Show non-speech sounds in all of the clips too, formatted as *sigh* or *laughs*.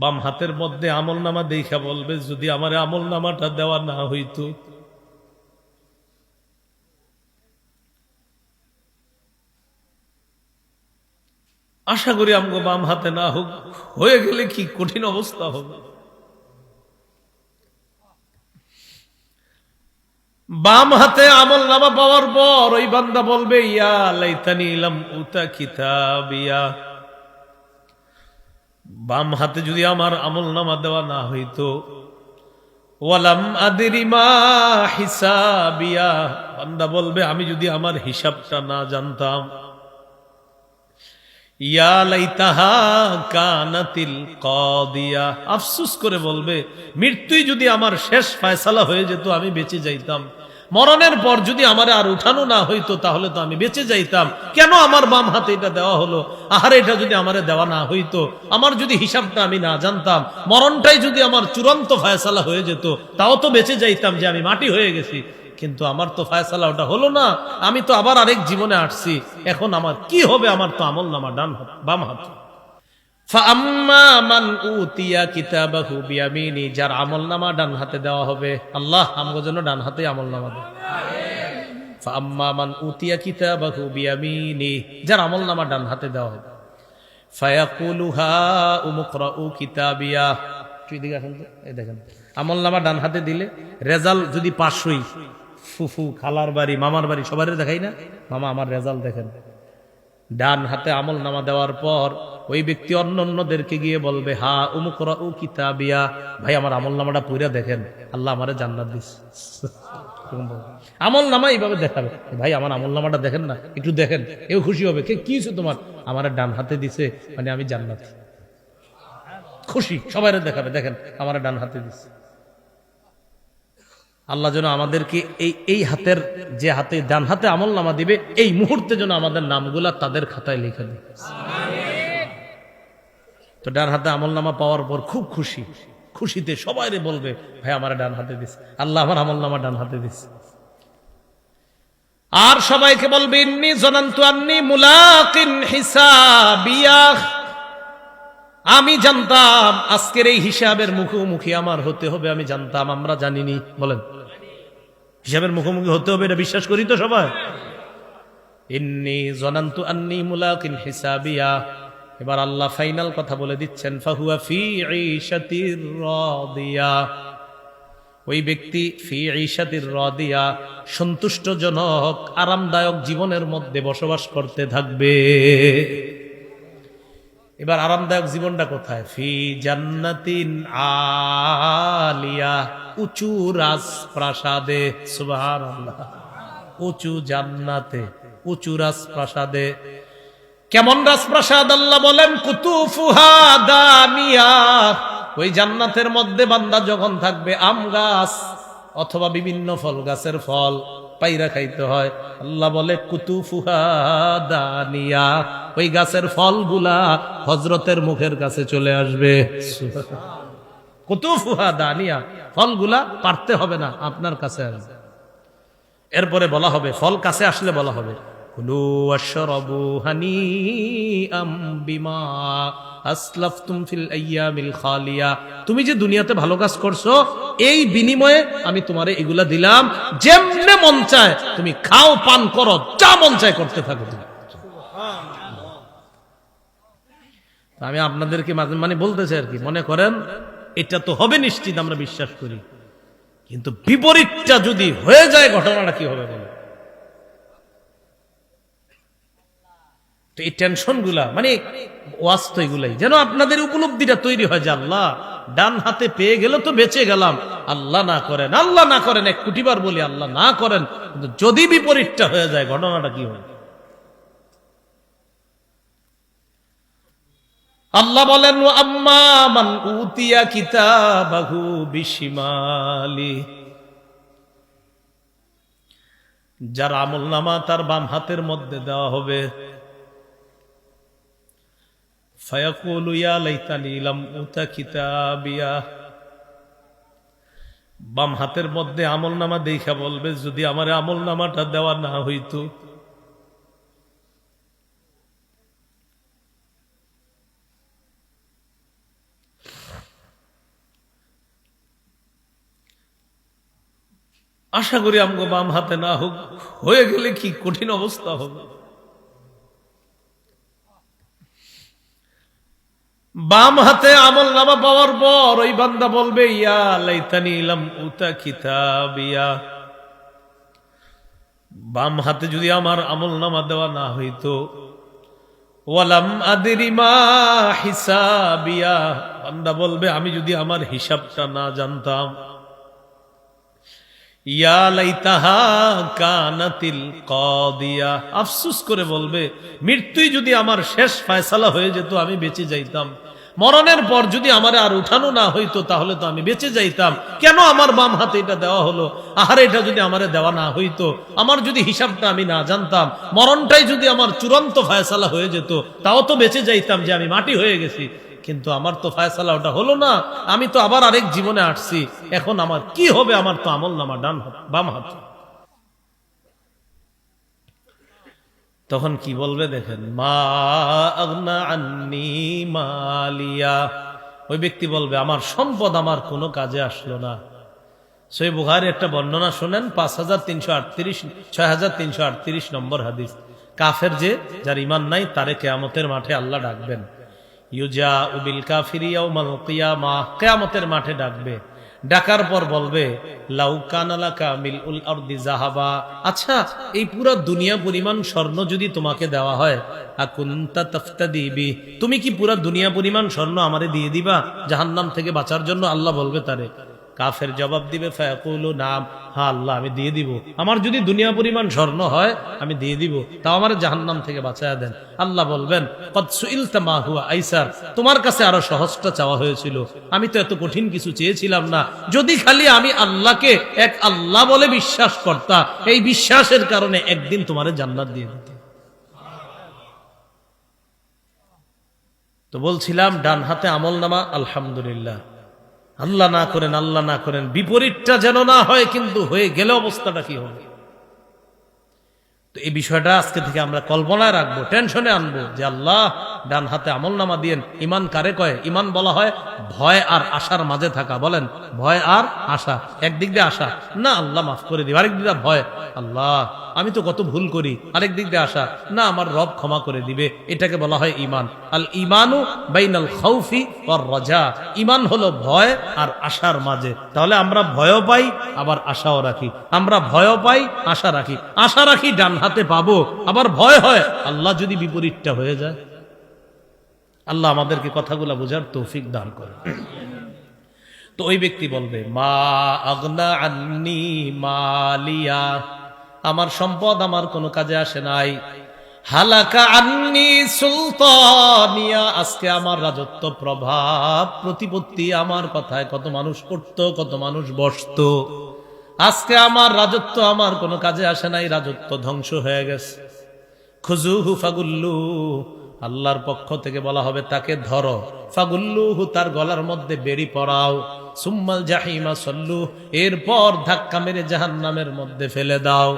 বাম হাতের মধ্যে আমল নামা দেখা বলবে, যদি আমার আমল নামাটা দেওয়া না হইতো। আশা করি আমগো বাম হাতে না হোক, হয়ে গেলে কি কঠিন অবস্থা হবে? বাম হাতে আমল নামা পাওয়ার পর ওই বান্দা বলবে, ইয়া লাইতানি ইলাম উতা কিতাবিয়া। বাম হাতে যদি আমার আমল নামা দেওয়া না হইতো। ওয়ালাম আদিরিমা হিসাবিয়া। বান্দা বলবে, আমি যদি আমার হিসাবটা না জানতাম। আফসুস করে বলবে, মৃত্যুই যদি আমার শেষ ফয়সালা হয়ে যেত, আমি বেঁচে যাইতাম। মরণের পর যদি আমার আর উঠানো না হইতো, তাহলে তো আমি বেঁচে যাইতাম। কেন আমার বাম হাতে এটা দেওয়া হলো? আহারে, এটা যদি আমারে দেওয়া না হইতো, আমার যদি হিসাবটা আমি না জানতাম, মরণটাই যদি আমার চূড়ান্ত ফয়সালা হয়ে যেত, তাও তো বেঁচে যাইতাম যে আমি মাটি হয়ে গেছি। কিন্তু আমার তো ফায়সালা ওটা হলো না, আমি তো আবার আরেক জীবনে আসছি। এখন আমার কি হবে? আমার তো আমল নামা ডান হাত, বাম হাত। যার আমলনামা ডান হাতে দেওয়া হবে। আল্লাহ আমগো জন্য ডান হাতে আমল নামা দেয় উতিয়া কিতাবাহু বিয়ামিনি, যার আমল নামা ডান হাতে দেওয়া হবে। ফায়াকুলুহা উমুকরাউ কিতাবিয়া। তুই দিকে আসেন তো, এই দেখেন। আমল ডান হাতে দিলে রেজাল্ট যদি পাশ হই ফুফু, খালার বাড়ি, মামার বাড়ি সবারই দেখাই না? মামা, আমার রেজাল্ট দেখেন। ডান হাতে আমল নামা দেওয়ার পর ওই ব্যক্তি অন্য অন্যদেরকে গিয়ে বলবে, হা উমুকরা উ কিতাবিয়া। ভাই, আমার আমল নামাটা পুরা দেখেন। আল্লাহ আমারে জান্নাত দিস। *laughs* আমল নামা এইভাবে দেখাবে। ভাই, আমার আমল নামাটা দেখেন না, একটু দেখেন, কেউ খুশি হবে? কে, কি তোমার? আমার ডান হাতে দিছে মানে আমি জান্নাত। খুশি সবাই দেখাবে, দেখেন, আমার ডান হাতে দিছে। আল্লাহ যেন আমাদেরকে এই এই হাতের যে হাতে, ডান হাতে আমল নামা দিবে, এই মুহূর্তে যেন আমাদের নামগুলা তাদের খাতায় লিখে দিবে তো ডান হাতে আমল নামা পাওয়ার পর খুব খুশি। খুশিতে সবাই বলবে, ভাই, আমার ডান হাতে দিস। আল্লাহ আমার আমল নামা ডান হাতে দিস। আর সবাইকে বলবে, ইন্নি জনান্তু আন্নি মুলাকিন আমি জানতাম আজকের এই হিসাবের মুখোমুখি আমার হতে হবে, আমি জানতাম, আমরা জানিনি। বলেন। হিসাবের মুখোমুখি হতে হবে, এটা বিশ্বাস করি তো সবাই। ইন্নি জনান্তু আন্নি মুলাকিন হিসাবিয়া। এবার আল্লাহ ফাইনাল কথা বলে দিচ্ছেন, ফাহুয়া ফি ঈশাতির রাদিয়া। ওই ব্যক্তি ফি ঈশাতির রাদিয়া, সন্তুষ্টজনক, আরামদায়ক জীবনের মধ্যে বসবাস করতে থাকবে। এবার আরামদায়ক জীবনটা কোথায়? ফি জান্নাতিন আলিয়া, উঁচু রাজপ্রাসাদে, সুবহানাল্লাহ। উঁচু জান্নাতে, উঁচু রাজপ্রাসাদে। কেমন রাজপ্রাসাদ আল্লাহ বলেন? কুতুফুহা দানিয়া। ওই জান্নাতের মধ্যে বান্দা যখন থাকবে, আম গাছ অথবা বিভিন্ন ফল গাছের ফল। পাইরা খাইতে হয়। আল্লাহ বলে, কুতুফুহা দানিয়া ওই গাছের ফলগুলা হজরতের মুখের কাছে চলে আসবে। কুতুফুহা দানিয়া, ফলগুলা পারতে হবে না, আপনার কাছে আসবে। এরপরে বলা হবে, ফল কাছে আসলে বলা হবে তুমি যে দুনিয়াতে ভালো কাজ করছ এই বিনিময়ে আমি তোমারে এগুলা দিলাম। যেমনে মন চায়, তুমি খাও, পান করো, যা মন চায় করতে থাকো আমি আপনাদেরকে মাঝে মানে বলতেছি আর কি, মনে করেন, এটা তো হবে নিশ্চিত, আমরা বিশ্বাস করি। কিন্তু বিপরীতটা যদি হয়ে যায়, ঘটনাটা কি হবে বলে? এই টেনশনগুলা মানে ওয়াস্ত এগুলাই। যেন আপনাদের উপলব্ধিটা তৈরি হয় যে আল্লাহ ডান হাতে পেয়ে গেলে তো বেঁচে গেলাম। আল্লাহ না করেন, আল্লাহ না করেন, এক কুটিবার বলি আল্লাহ না করেন, কিন্তু যদি বিপরীতটা হয়ে যায়, ঘটনাটা কি হয়? আল্লাহ বলেন "ও আম্মা মান যার আমল নামা তার বাম হাতের মধ্যে দেওয়া হবে। বাম হাতের মধ্যে আমল নামা দেখা বলবে, যদি আমার আমল নামাটা দেওয়া না হইত। আশা করি আমগো বাম হাতে না হোক, হয়ে গেলে কি কঠিন অবস্থা হবে? বাম হাতে আমল নামা পাওয়ার পর ওই বান্দা বলবে, ইয়া লাইতানি ইলাম উতা কিতাবিয়া। বাম হাতে যদি আমার আমল নামা দেওয়া না হইতো, ওয়ালাম আদিরিমা হিসাবিয়া। বান্দা বলবে, আমি যদি আমার হিসাবটা না জানতাম। ইয়া লাইতাহা কানাতিল কদিয়া। আফসুস করে বলবে, মৃত্যুই যদি আমার শেষ ফয়সালা হয়ে যেত, আমি বেঁচে যাইতাম। মরণের পর যদি আমার আর উঠানো না হইতো, তাহলে তো আমি বেঁচে যাইতাম। কেন আমার বাম হাতে এটা দেওয়া হলো? আহার, এটা যদি আমার দেওয়া না হইতো, আমার যদি হিসাবটা আমি না জানতাম, মরণটাই যদি আমার চূড়ান্ত ফয়সালা হয়ে যেত, তাও তো বেঁচে যাইতাম যে আমি মাটি হয়ে গেছি। কিন্তু আমার তো ফায়সালা ওটা হলো না, আমি তো আবার আরেক জীবনে আসছি। এখন আমার কি হবে? আমার তো আমল নামা ডান হাত, বাম হাত। তখন কি বলবে দেখেন, মা আন্নি মালিয়া। ওই ব্যক্তি বলবে, আমার সম্পদ আমার কোনো কাজে আসলো না। সই বুহারি একটা বর্ণনা শোনেন, পাঁচ হাজার তিনশো আটত্রিশ, ছয় হাজার তিনশো আটত্রিশ নম্বর হাদিস। কাফের যে, যার ইমান নাই, তারে কেয়ামতের মাঠে আল্লাহ ডাকবেন। ইউজা উবিল কিয়ামা, কেয়ামতের মাঠে ডাকবে। ডাকার পর বলবে আচ্ছা এই পুরো দুনিয়া পরিমাণ স্বর্ণ যদি তোমাকে দেওয়া হয় দিবি তুমি কি পুরো দুনিয়া পরিমাণ স্বর্ণ আমারে দিয়ে দিবা, জাহান্নাম থেকে বাঁচার জন্য আল্লাহ বলবে তারে। কাফের জবাব দিবে, ফায়াকুলু, নাম হ্যাঁ আল্লাহ, আমি দিয়ে দিব। আমার যদি দুনিয়া পরিমাণ স্বর্ণ হয়, আমি দিয়ে দিব। তাও আমার জাহান্নাম থেকে বাঁচায়া দেন। আল্লাহ বলবেন আইসার, তোমার কাছে আরও সহজটা চাওয়া হয়েছিল। আমি তো এত কঠিন কিছু চেয়েছিলাম না। যদি খালি আমি আল্লাহকে এক আল্লাহ বলে বিশ্বাস করতা, এই বিশ্বাসের কারণে একদিন তোমার জান্নাত দিয়ে দিত। তো বলছিলাম, ডান হাতে আমল নামা আলহামদুলিল্লাহ। আল্লাহ না করেন, আল্লাহ না করেন, বিপরীতটা যেন না হয়, কিন্তু হয়ে গেলে অবস্থাটা কি হবে? তো এই বিষয়টা আজকে থেকে আমরা কল্পনায় রাখব, টেনশনে আনব যে আল্লাহ ডান হাতে আমল নামা দিয়েন। ইমান কারে কয়? ইমান বলা হয় ভয় আর আশার মাঝে থাকা। বলেন, ভয় আর আশা, একদিক দিয়ে আশা। না, আল্লাহ মাফ করে দিবে। আরেক দিক দিয়ে ভয়, আল্লাহ, আমি তো কত ভুল করি। আরেক দিক দিয়ে আশা, না, আমার রব ক্ষমা করে দিবে। এটাকে বলা হয় ইমান আল ইমানু বাইনাল খাউফি ওয়ার রাজা। ইমান হলো ভয় আর আশার মাঝে। তাহলে আমরা ভয়ও পাই, আবার আশাও রাখি। আমরা ভয়ও পাই, আশা রাখি। আশা রাখি ডান হাতে পাবো, আবার ভয় হয়। আল্লাহ যদি বিপরীতটা হয়ে যায়, আল্লাহ আমাদেরকে কথাগুলো বোঝার তৌফিক দান করে তো ওই ব্যক্তি বলবে, মা আগনা আন্নি মালিয়া, আমার সম্পদ আমার কোনো কাজে আসে নাই। হালাকা আন্নি সুলতানিয়া, আজকে আমার রাজত্ব প্রভাব, প্রতিপত্তি আমার কথায় কত মানুষ করত, কত মানুষ বসত। আজকে আমার রাজত্ব আমার, কোনো কাজে আসে নাই, রাজত্ব ধ্বংস হয়ে গেছে। খুজুহু ফাগুল্লু, আল্লাহর পক্ষ থেকে বলা হবে তাকে ধরো। ফাগুল্লুহু তার গলার মধ্যে বেরি পড়াও সুম্মাল জাহিমা সল্লু, এরপর ধাক্কা মেরে জাহান্নামের মধ্যে ফেলে দাও।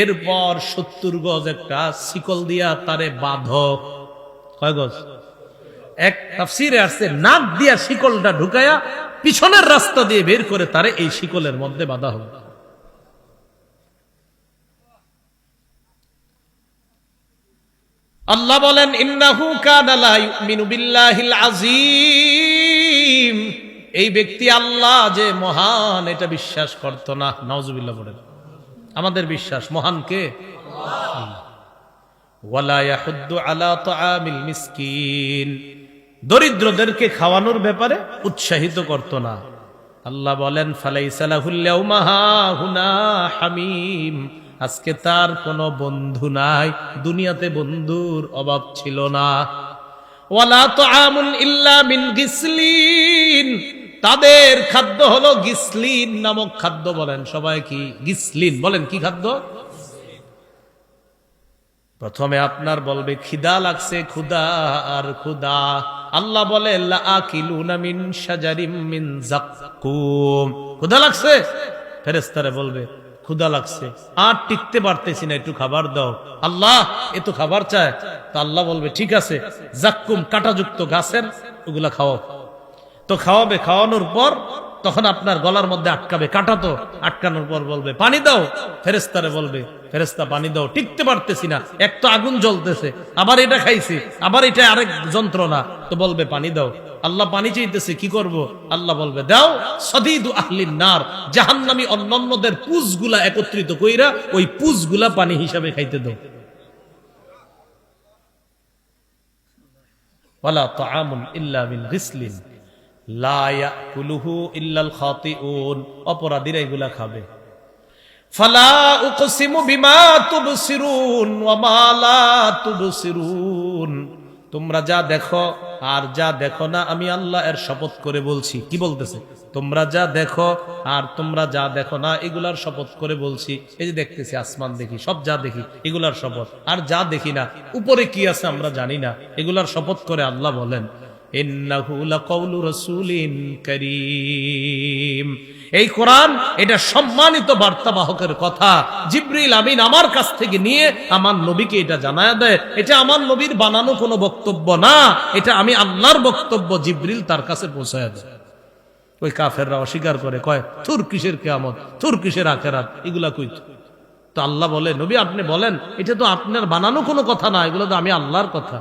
এরপর 70 গজ একটা শিকল দিয়া তারে বাঁধো। কয় গজ? এক তাফসিরে আসছে, নাক দিয়া শিকলটা ঢুকায়া পিছনের রাস্তা দিয়ে বের করে তারে এই শিকলের মধ্যে বাঁধা হবে আল্লাহ বলেন, ইন্নাহু কানা লা ইউমিনু বিল্লাহিল আযীম। এই ব্যক্তি আল্লাহ যে মহান, এটা বিশ্বাস করত না। নাউজুবিল্লাহ বলেন আমাদের বিশ্বাস, মহান কে? ওয়ালা ইয়াহুদ্দু আলা তাআমিল মিসকিন। দরিদ্রদেরকে খাওয়ানোর ব্যাপারে উৎসাহিত করত না। আল্লাহ বলেন হামিম। আজকে তার কোনো বন্ধু নাই, দুনিয়াতে বন্ধুর অভাব ছিল না। ওয়ালা তাআমুন ইল্লা মিন গিসলিন। তাদের খাদ্য হলো গিসলিন নামক খাদ্য বলেন। সবাই কি গিসলিন বলেন? কি খাদ্য? প্রথমে আপনার বলবে, খিদা লাগছে খুদা আর খুদা আল্লাহ বলে খুদা লাগছে? ফেরেস্তারে বলবে ক্ষুদা লাগছে। আর টিকতে পারতেছি না, একটু খাবার দাও। আল্লাহ, এ তো খাবার চায়। তো আল্লাহ বলবে, ঠিক আছে, জাক্কুম কাটাযুক্ত গাছের, ওগুলা খাও তো খাওয়াবে, খাওয়ানোর পর তখন আপনার গলার মধ্যে আটকাবে কাটা তো আটকানোর পর বলবে, পানি দাও। ফেরেস্তারে বলবে ফেরেস্তা পানি দাও। টিকতে পারতেছি না, এক তো আগুন জ্বলতেছে, আবার এটা খাইছি, আবার এটা আরেক যন্ত্রণা। তো বলবে, পানি দাও। আল্লাহ পানি চাইতেছে, কি করব? আল্লাহ বলবে, দাও। সদিদু আহলিন নার, জাহান্নামী অন্যান্যদের পুজগুলা একত্রিত কইরা ওই পুজগুলা পানি হিসাবে খাইতে দাও। ওয়ালা তাআমুন ইল্লা বিল গিসলিন। লা ইয়াকুলুহু ইল্লাল খাতিউন, অপরাধীরা এগুলা খাবে। ফালা উকসিমু বিমা তুবসিরুন তুবসিরুন। তোমরা যা দেখো আর যা দেখো না, আমি আল্লাহ এর শপথ করে বলছি। কি বলতেছে? তোমরা যা দেখো আর তোমরা যা দেখো না, এগুলার শপথ করে বলছি। এই যে দেখতেছি, আসমান দেখি, সব যা দেখি, এগুলার শপথ। আর যা দেখি না, উপরে কি আছে আমরা জানি না। এগুলার শপথ করে আল্লাহ বলেন। এই কোরআন, এটা সম্মানিত বার্তাবাহকের কথা। জিব্রিল আমিন আমার কাছ থেকে নিয়ে আমার নবীকে এটা জানায় দেয়। এটা আমার নবীর বানানো কোনো বক্তব্য না। এটা আমি আল্লাহর বক্তব্য জিব্রিল তার কাছে পৌঁছায় দেয়। ওই কাফেররা অস্বীকার করে, কয় থুর কিসের কেয়ামত? থুর কিসের আখেরাত? এগুলা কই তো আল্লাহ বলে, নবী, আপনি বলেন, এটা তো আপনার বানানো কোনো কথা না। এগুলো তো আমি আল্লাহর কথা।